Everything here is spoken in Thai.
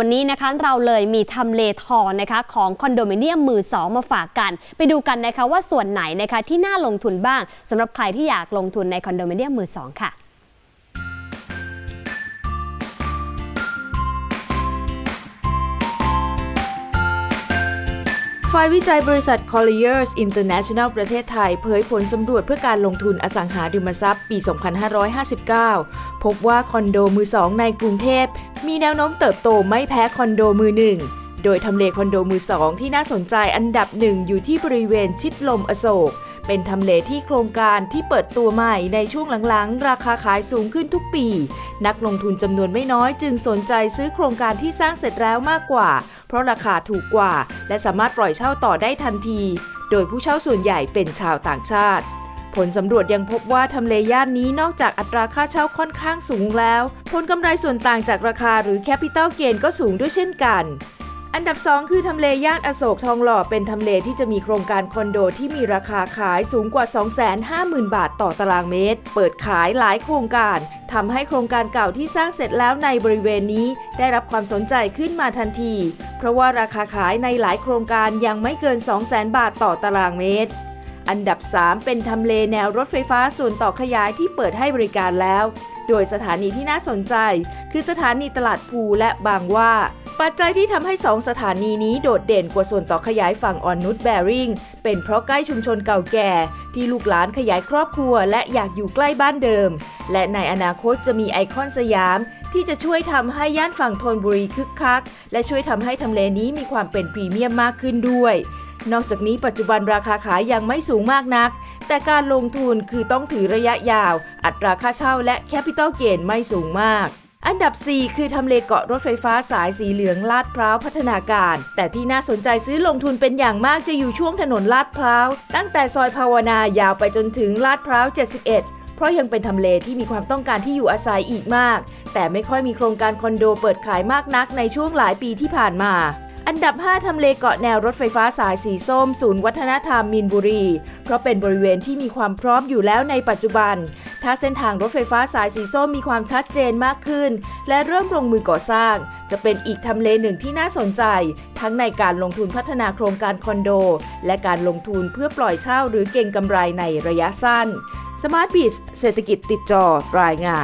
วันนี้นะคะเราเลยมีทำเลทองนะคะของคอนโดมิเนียมมือสองมาฝากกัน ไปดูกันนะคะว่าส่วนไหนนะคะที่น่าลงทุนบ้างสำหรับใครที่อยากลงทุนในคอนโดมิเนียมมือสองค่ะ ฝ่ายวิจัยบริษัท Colliers International ประเทศไทย เผยผลสำรวจเพื่อการลงทุนอสังหาริมทรัพย์ปี 2559 พบว่าคอนโดมือสองในกรุงเทพ มีแนวโน้มเติบโตไม่แพ้คอนโดมือหนึ่ง โดยทำเลคอนโดมือสองที่น่าสนใจอันดับหนึ่งอยู่ที่บริเวณชิดลมอโศก เป็นทำเลที่โครงการที่เปิดตัวใหม่ในช่วงหลังๆ ราคาขายสูงขึ้นทุกปี นักลงทุนจำนวนไม่น้อยจึงสนใจซื้อโครงการที่สร้างเสร็จแล้วมากกว่า เพราะราคาถูกกว่า และสามารถปล่อยเช่าต่อได้ทันที โดยผู้เช่าส่วนใหญ่เป็นชาวต่างชาติ ผลสำรวจยังพบว่าทำเลย่านนี้นอกจากอัตราค่าเช่าค่อนข้างสูงแล้ว ผลกำไรส่วนต่างจากราคาหรือแคปิตอลเกนก็สูงด้วยเช่นกัน อันดับ 2 คือทำเลย่านอโศกทองหล่อเป็นทำเลที่จะมีโครงการคอนโดที่มีราคาขายสูงกว่า 250,000 บาทต่อตารางเมตร เปิดขายหลายโครงการทำให้โครงการเก่าที่สร้างเสร็จแล้วในบริเวณนี้ ได้รับความสนใจขึ้นมาทันที เพราะว่าราคาขายในหลายโครงการยังไม่เกิน 200,000 บาทต่อตารางเมตรอันดับ 3 เป็นทำเลแนวรถไฟฟ้าส่วนต่อขยายที่เปิดให้บริการแล้ว โดยสถานีที่น่าสนใจ คือสถานีตลาดภูและบางว่า ปัจจัยที่ทำให้ 2 สถานีนี้โดดเด่นกว่าส่วนต่อขยายฝั่งอ่อนนุชแบริ่งเป็นเพราะใกล้ชุมชนเก่าแก่ ที่ลูกหลานขยายครอบครัว และอยากอยู่ใกล้บ้านเดิม และในอนาคตจะมีไอคอนสยาม ที่จะช่วยทำให้ย่านฝั่งธนบุรีคึกคัก และช่วยทำให้ทำเลนี้มีความเป็นพรีเมียมมากขึ้นด้วยนอกจากนี้ปัจจุบันราคาขายยังไม่สูงมากนัก แต่การลงทุนคือต้องถือระยะยาว อัตราค่าเช่าและแคปิตอลเกนไม่สูงมาก อันดับ 4 คือทำเลเกาะรถไฟฟ้าสายสีเหลืองลาดพร้าวพัฒนาการ แต่ที่น่าสนใจซื้อลงทุนเป็นอย่างมากจะอยู่ช่วงถนนลาดพร้าว ตั้งแต่ซอยภาวนายาวไปจนถึงลาดพร้าว 71เพราะยังเป็นทำเลที่มีความต้องการที่อยู่อาศัยอีกมาก แต่ไม่ค่อยมีโครงการคอนโดเปิดขายมากนักในช่วงหลายปีที่ผ่านมา อันดับ 5 ทำเลเกาะแนวรถไฟฟ้าสายสีส้ม ศูนย์วัฒนธรรมมินบุรี เพราะเป็นบริเวณที่มีความพร้อมอยู่แล้วในปัจจุบัน ถ้าเส้นทางรถไฟฟ้าสายสีส้มมีความชัดเจนมากขึ้น และเริ่มลงมือก่อสร้าง จะเป็นอีกทำเลหนึ่งที่น่าสนใจ ทั้งในการลงทุนพัฒนาโครงการคอนโด และการลงทุนเพื่อปล่อยเช่าหรือเก็งกำไรในระยะสั้น Smart b i z เศรษฐกิจติดจอรายงาน